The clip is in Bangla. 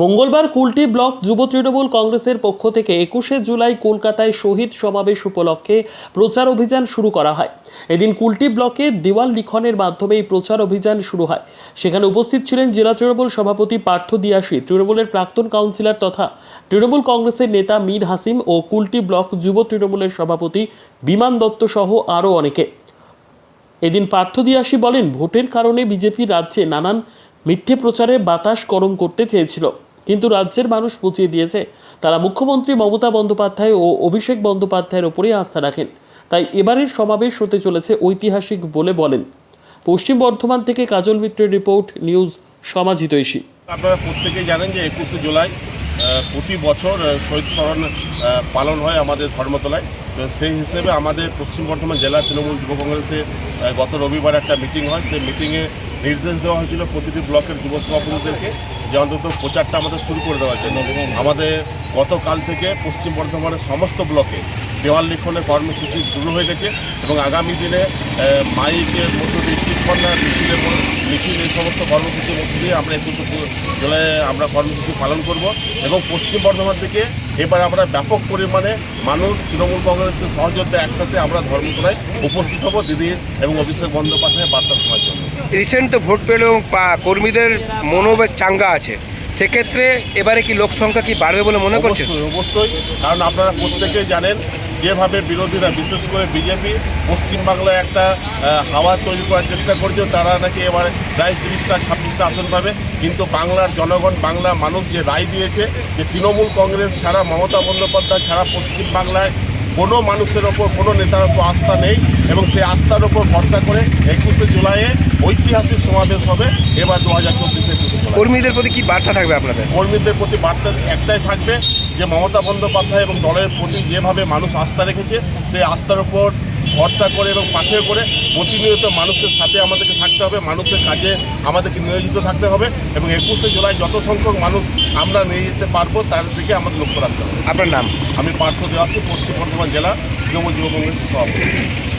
মঙ্গলবার কুলটি ব্লক যুব তৃণমূল কংগ্রেসের পক্ষ থেকে একুশে জুলাই কলকাতায় শহীদ সমাবেশ উপলক্ষে প্রচার অভিযান শুরু করা হয়। এদিন কুলটি ব্লকে দেওয়াল লিখনের মাধ্যমে এই প্রচার অভিযান শুরু হয়। সেখানে উপস্থিত ছিলেন জেলা তৃণমূল সভাপতি পার্থ দিয়াসী, তৃণমূলের প্রাক্তন কাউন্সিলর তথা তৃণমূল কংগ্রেসের নেতা মীর হাসিম ও কুলটি ব্লক যুব তৃণমূলের সভাপতি বিমান দত্ত সহ আরও অনেকে। এদিন পার্থ দিয়াসী বলেন, ভোটের কারণে বিজেপি রাজ্যে নানান মিথ্যে প্রচারে বাতাস গরম করতে চেয়েছিল। কিন্তু রাজ্যের মানুষ বুঝিয়ে দিয়েছে, তারা মুখ্যমন্ত্রী মমতা বন্দ্যোপাধ্যায় ও অভিষেক বন্দ্যোপাধ্যায়ের ওপরেই আস্থা রাখেন। তাই এবারের সমাবেশ হতে চলেছে ঐতিহাসিক বলে বলেন। পশ্চিম বর্ধমান থেকে কাজল মিত্রের রিপোর্ট, নিউজ সমাজিতৈষী আপনারা প্রত্যেকেই জানেন যে একুশে জুলাই প্রতি বছর শহীদ স্মরণ পালন হয় আমাদের ধর্মতলায়। তো সেই হিসেবে আমাদের পশ্চিম বর্ধমান জেলা তৃণমূল যুব কংগ্রেসে গত রবিবার একটা মিটিং হয়। সেই মিটিংয়ে নির্দেশ দেওয়া হয়েছিল প্রতিটি ব্লকের যুব সভাপতিদেরকে। যে অন্তত প্রচারটা আমাদের শুরু করে দেওয়ার জন্য। আমাদের গতকাল থেকে পশ্চিম বর্ধমানের সমস্ত ব্লকে দেওয়াল লিখনের কর্মসূচি শুরু হয়ে গেছে এবং আগামী দিনে মাইকের মধ্য দিয়ে স্টিককর্না মিছিলের মিছিল এই সমস্ত কর্মসূচির মধ্য দিয়ে আমরা একুশে জুলাই আমরা কর্মসূচি পালন করব এবং পশ্চিম বর্ধমান থেকে এবার আমরা ব্যাপক পরিমাণে মানুষ তৃণমূল কংগ্রেসের সহযোগিতা একসাথে আমরা ধর্মতলায় উপস্থিত হব। দিদি এবং অভিষেক বন্দ্যোপাধ্যায় বার্তা শোনার জন্য। রিসেন্ট তো ভোট পেল এবং পা- কর্মীদের মনোবেশ চাঙ্গা আছে। সেক্ষেত্রে এবারে কি লোক সংখ্যা কি বাড়বে বলে মনে করছেন? অবশ্যই অবশ্যই। কারণ আপনারা প্রত্যেকেই জানেন যেভাবে বিরোধীরা, বিশেষ করে বিজেপি, পশ্চিমবাংলায় একটা হাওয়া তৈরি করার চেষ্টা করছে তারা নাকি এবার প্রায় তিরিশটা, ছাব্বিশটা আসন পাবে। কিন্তু বাংলার জনগণ বাংলা মানুষ যে রায় দিয়েছে যে তৃণমূল কংগ্রেস ছাড়া, মমতা বন্দ্যোপাধ্যায় ছাড়া পশ্চিমবাংলায় কোনো মানুষের ওপর কোনো নেতার ওপর আস্থা নেই এবং সেই আস্থার ওপর ভরসা করে একুশে জুলাইয়ে ঐতিহাসিক সমাবেশ হবে। এবার দু হাজার চব্বিশে কর্মীদের প্রতি কি বার্তা থাকবে আপনাদের? কর্মীদের প্রতি বার্তা একটাই থাকবে যে মমতা বন্দ্যোপাধ্যায় এবং দলের প্রতি যেভাবে মানুষ আস্থা রেখেছে সেই আস্থার উপর ভরসা করে এবং পাথে করে প্রতিনিয়ত মানুষের সাথে আমাদেরকে থাকতে হবে মানুষের কাজে আমাদেরকে নিয়োজিত থাকতে হবে এবং একুশে জুলাই যত সংখ্যক মানুষ আমরা নিয়ে যেতে পারব তার দিকে আমাদের লক্ষ্য রাখতে হবে। আপনার নাম? আমি পার্থ দেওয়াসী পশ্চিম বর্ধমান জেলা তৃণমূল যুব কংগ্রেসের সভাপতি।